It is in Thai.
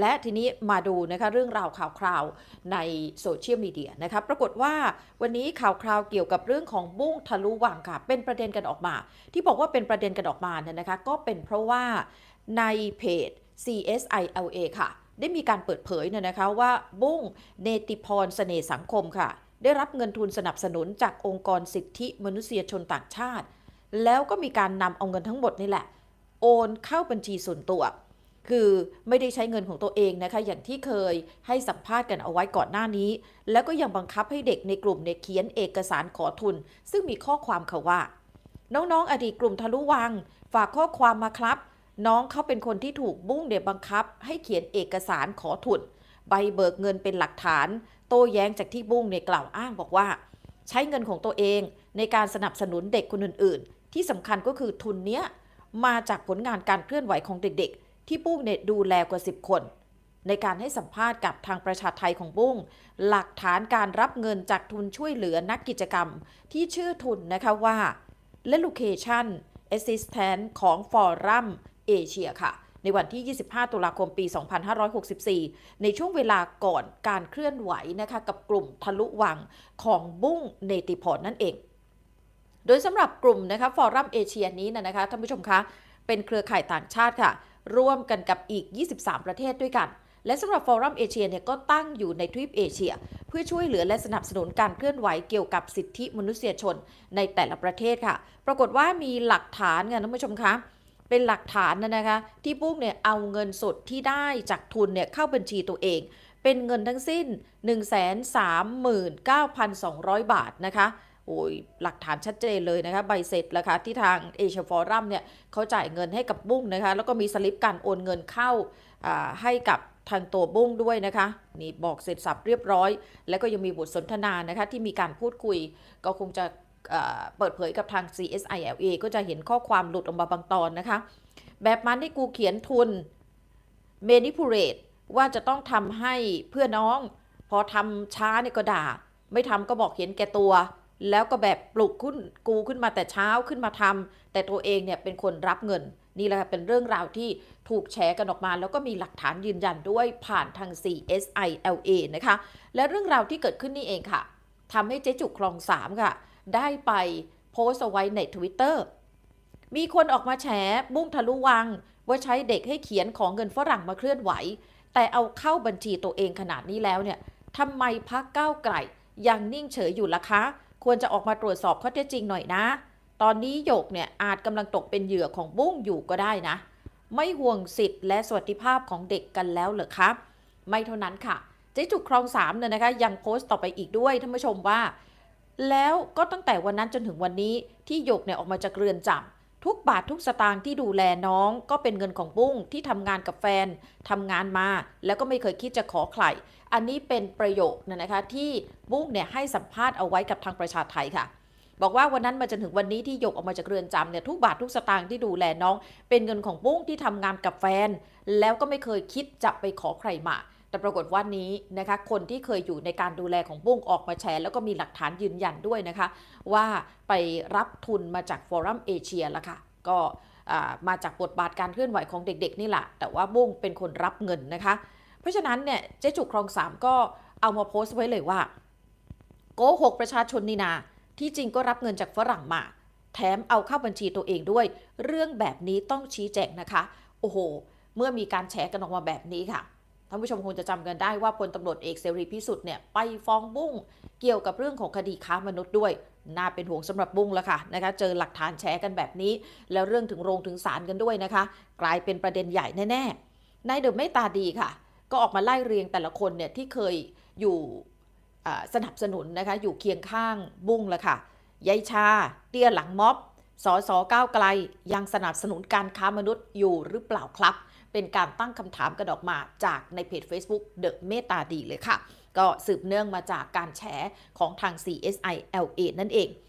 และทีนี้มาดูนะคะเรื่องราวข่าวคราวในโซเชียลมีเดียนะคะปรากฏว่าวันนี้ข่าวคราวเกี่ยวกับเรื่องของบุ้งทะลุวังค่ะเป็นประเด็นกันออกมา ที่บอกว่าเป็นประเด็นกันออกมาเนี่ยนะคะก็เป็นเพราะว่าในเพจ CSILA ค่ะ ได้มีการเปิดเผยเนี่ยนะคะว่าบุ้งเนติพรเสน่ห์สังคมค่ะ ได้รับเงินทุนสนับสนุนจากองค์กรสิทธิมนุษยชนต่างชาติ แล้วก็มีการนำเอาเงินทั้งหมดนี่แหละ โอนเข้าบัญชีส่วนตัว คือไม่ได้ใช้เงินของตัวเองนะคะ อย่างที่เคยให้สัมภาษณ์กันเอาไว้ก่อนหน้านี้ แล้วก็ยังบังคับให้เด็กในกลุ่มเนี่ยเขียนเอกสารขอทุน ซึ่งมีข้อความค่ะว่า น้องๆ อดีตกลุ่มทะลุวัง ฝากข้อความมาครับ น้องเขาเป็นคนที่ถูกบุ้งเด็บังคับ ให้เขียนเอกสารขอทุน ใบเบิกเงินเป็นหลักฐาน โต้แย้งจากที่บุ้งเนี่ยกล่าวอ้างบอกว่า ใช้เงินของตัวเองในการสนับสนุนเด็กคนอื่น ๆ ที่สำคัญก็คือทุนเนี้ยมาจากผลงานการเคลื่อนไหวของเด็กๆ ที่บุ้งเนี่ยดูแลกว่า 10 คน ในการให้สัมภาษณ์กับทางประชาไทยของบุ้ง หลักฐานการรับเงินจากทุนช่วยเหลือนักกิจกรรม ที่ชื่อทุนนะคะว่า Relocation Assistant ของฟอรัมเอเชียค่ะในวันที่ 25 ตุลาคม ปี 2564 ในช่วงเวลาก่อนการเคลื่อนไหวนะคะกับกลุ่มทะลุวังของบุ้งเนติพรนั่นเอง โดยสำหรับกลุ่มนะคะฟอรัมเอเชียนี้นะคะท่านผู้ชมคะ เป็นเครือข่ายต่างชาติค่ะ ร่วมกันกับอีก 23 ประเทศด้วยกัน และสำหรับฟอรัมเอเชียเนี่ยก็ตั้งอยู่ในทวีปเอเชีย เพื่อช่วยเหลือและสนับสนุนการเคลื่อนไหวเกี่ยวกับสิทธิมนุษยชนในแต่ละประเทศค่ะ ปรากฏว่ามีหลักฐานค่ะท่านผู้ชมคะเป็นหลักฐานนะนะคะ ที่ปุ๊กเนี่ยเอาเงินสดที่ได้จากทุนเนี่ยเข้าบัญชีตัวเอง เป็นเงินทั้งสิ้น 139,200 บาทนะคะ โอ้ยหลักฐานชัดเจนเลยนะคะ ใบเสร็จแล้วค่ะที่ทางเอเชียฟอรัมเนี่ยเขาจ่ายเงินให้กับบุ้งนะคะ แล้วก็มีสลิปการโอนเงินเข้าให้กับทางตัวบุ้งด้วยนะคะ นี่บอกเสร็จสับเรียบร้อย แล้วก็ยังมีบทสนทนานะคะ ที่มีการพูดคุยก็คงจะเปิดเผยกับทาง CSILA ก็จะเห็นข้อความหลุดออกมาบางตอนนะคะ แบบมันให้กูเขียนทุน manipulate ว่าจะต้องทำให้เพื่อน้อง พอทำช้าเนี่ยก็ด่า ไม่ทำก็บอกเห็นแก่ตัว แล้วก็แบบปลุกขึ้นกูขึ้นมาแต่เช้าขึ้นมาทำแต่ตัวเองเนี่ยเป็นคนรับเงิน นี่แหละค่ะเป็นเรื่องราวที่ถูกแชร์กันออกมา แล้วก็มีหลักฐานยืนยันด้วยผ่านทาง CSILA นะคะ และเรื่องราวที่เกิดขึ้นนี่เองค่ะทำให้เจ๊จุกคลองสามค่ะ ได้ไปโพสต์เอาไว้ใน Twitter มีคนออกมาแฉบุ้งทะลุวัง ว่าใช้เด็กให้เขียนของเงินฝรั่งมาเคลื่อนไหว แต่เอาเข้าบัญชีตัวเองขนาดนี้แล้วเนี่ยทำไมพักก้าวไกลยังนิ่งเฉยอยู่ล่ะคะ ควรจะออกมาตรวจสอบข้อเท็จจริงหน่อยนะ ตอนนี้หยกเนี่ยอาจกำลังตกเป็นเหยื่อของบุ้งอยู่ก็ได้นะ ไม่ห่วงสิทธิ์และสวัสดิภาพของเด็กกันแล้วเหรอครับ ไม่เท่านั้นค่ะเจ๊จุกคลองสามเนี่ยนะคะ ยังโพสต์ต่อไปอีกด้วยท่านผู้ชมว่า แล้วก็ตั้งแต่วันนั้นจนถึงวันนี้ที่หยกเนี่ยออกมาจากเรือนจำ ทุกบาททุกสตางค์ที่ดูแลน้องก็เป็นเงินของบุ้งที่ทำงานกับแฟนทำงานมา แล้วก็ไม่เคยคิดจะขอใคร อันนี้เป็นประโยคนะนะคะ ที่บุ้งเนี่ยให้สัมภาษณ์เอาไว้กับทางประชาไทยค่ะ บอกว่าวันนั้นมาจนถึงวันนี้ที่ยกออกมาจากเรือนจำเนี่ยทุกบาททุกสตางค์ที่ดูแลน้อง เป็นเงินของบุ้งที่ทำงานกับแฟน แล้วก็ไม่เคยคิดจะไปขอใครมา แต่ปรากฏว่านี้นะคะคนที่เคยอยู่ในการดูแลของบุ้งออกมาแชร์ แล้วก็มีหลักฐานยืนยันด้วยนะคะ ว่าไปรับทุนมาจากฟอรัมเอเชียละค่ะ ก็มาจากบทบาทการเคลื่อนไหวของเด็กๆนี่แหละแต่ว่าบุ้งเป็นคนรับเงินนะคะ เพราะฉะนั้นเนี่ยเจ๊จุกคลองสามก็เอามาโพสต์ไว้เลยว่า โกหกประชาชนนี่นาที่จริงก็รับเงินจากฝรั่งมา แถมเอาเข้าบัญชีตัวเองด้วย เรื่องแบบนี้ต้องชี้แจงนะคะ โอ้โห เมื่อมีการแฉกันออกมาแบบนี้ค่ะ ท่านผู้ชมคงจะจำกันได้ว่าพลตำรวจเอกเสรีพิสุทธิ์เนี่ยไปฟ้องบุ้งเกี่ยวกับเรื่องของคดีค้ามนุษย์ด้วย น่าเป็นห่วงสำหรับบุ้งแล้วค่ะนะคะเจอหลักฐานแชร์กันแบบนี้ แล้วเรื่องถึงโรงถึงศาลกันด้วยนะคะ กลายเป็นประเด็นใหญ่แน่ๆนายเดอะเมตตาดีค่ะ ก็ออกมาไล่เรียงแต่ละคนเนี่ยที่เคยอยู่สนับสนุนนะคะอยู่เคียงข้างบุ้งและค่ะยายชา เตี้ยหลังม็อบสสก้าวไกล ยังสนับสนุนการค้ามนุษย์อยู่หรือเปล่าครับ เป็นการตั้งคำถามกันออกมาจากในเพจ Facebook เดอะเมตตาดีเลยค่ะ ก็สืบเนื่องมาจากการแฉของทาง CSILA นั่นเอง